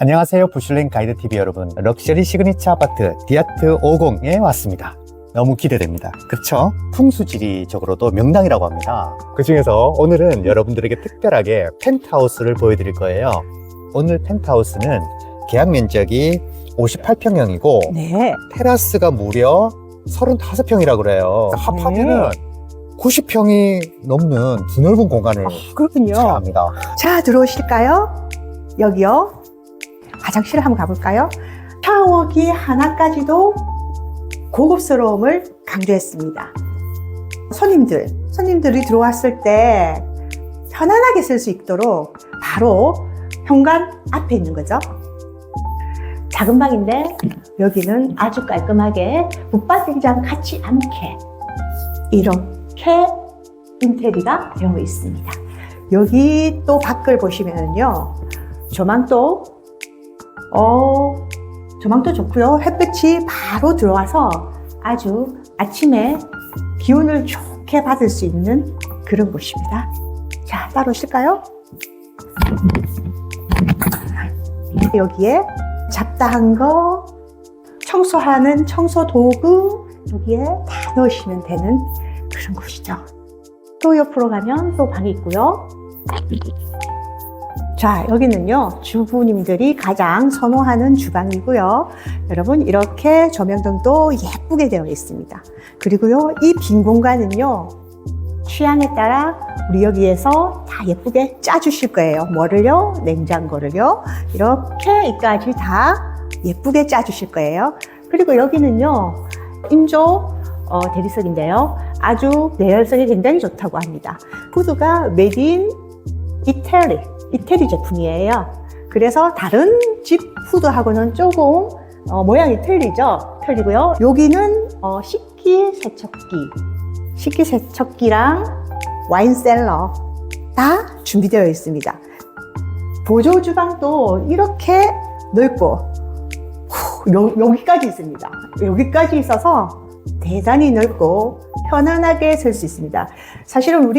안녕하세요. 부슐랭 가이드 TV 여러분. 럭셔리 시그니처 아파트 디아트 50에 왔습니다. 너무 기대됩니다. 그렇죠? 풍수지리적으로도 명당이라고 합니다. 그 중에서 오늘은 여러분들에게 특별하게 펜트하우스를 보여드릴 거예요. 오늘 펜트하우스는 계약 면적이 58평형이고 네. 테라스가 무려 35평이라고 그래요. 아파트는 90평이 넘는 드넓은 공간을 아, 그렇군요. 차지합니다. 자, 들어오실까요? 여기요. 화장실 한번 가볼까요? 샤워기 하나까지도 고급스러움을 강조했습니다. 손님들, 손님들이 들어왔을 때 편안하게 쓸 수 있도록 바로 현관 앞에 있는 거죠. 작은 방인데 여기는 아주 깔끔하게 붙박이장 같지 않게 이렇게 인테리어가 되어 있습니다. 여기 또 밖을 보시면요. 조망도, 어, 조망도 좋고요. 햇빛이 바로 들어와서 아주 아침에 기운을 좋게 받을 수 있는 그런 곳입니다. 자, 따로 오실까요? 여기에 잡다한 거, 청소하는 청소 도구, 여기에 다 넣으시면 되는 그런 곳이죠. 또 옆으로 가면 또 방이 있고요. 자, 여기는요, 주부님들이 가장 선호하는 주방이고요. 여러분, 이렇게 조명등도 예쁘게 되어 있습니다. 그리고요, 이 빈 공간은요, 취향에 따라 우리 여기에서 다 예쁘게 짜주실 거예요. 뭐를요? 냉장고를요. 이렇게 이까지 다 예쁘게 짜주실 거예요. 그리고 여기는요, 인조 어, 대리석인데요. 아주 내열성이 굉장히 좋다고 합니다. 후드가 메딘 이태리, 이태리 제품이에요. 그래서 다른 집 후드하고는 조금 어, 모양이 틀리죠? 틀리고요. 여기는 어, 식기세척기, 식기세척기랑 와인셀러 다 준비되어 있습니다. 보조 주방도 이렇게 넓고 후, 요- 여기까지 있습니다. 여기까지 있어서 대단히 넓고 편안하게 쓸수 있습니다. 사실은 우리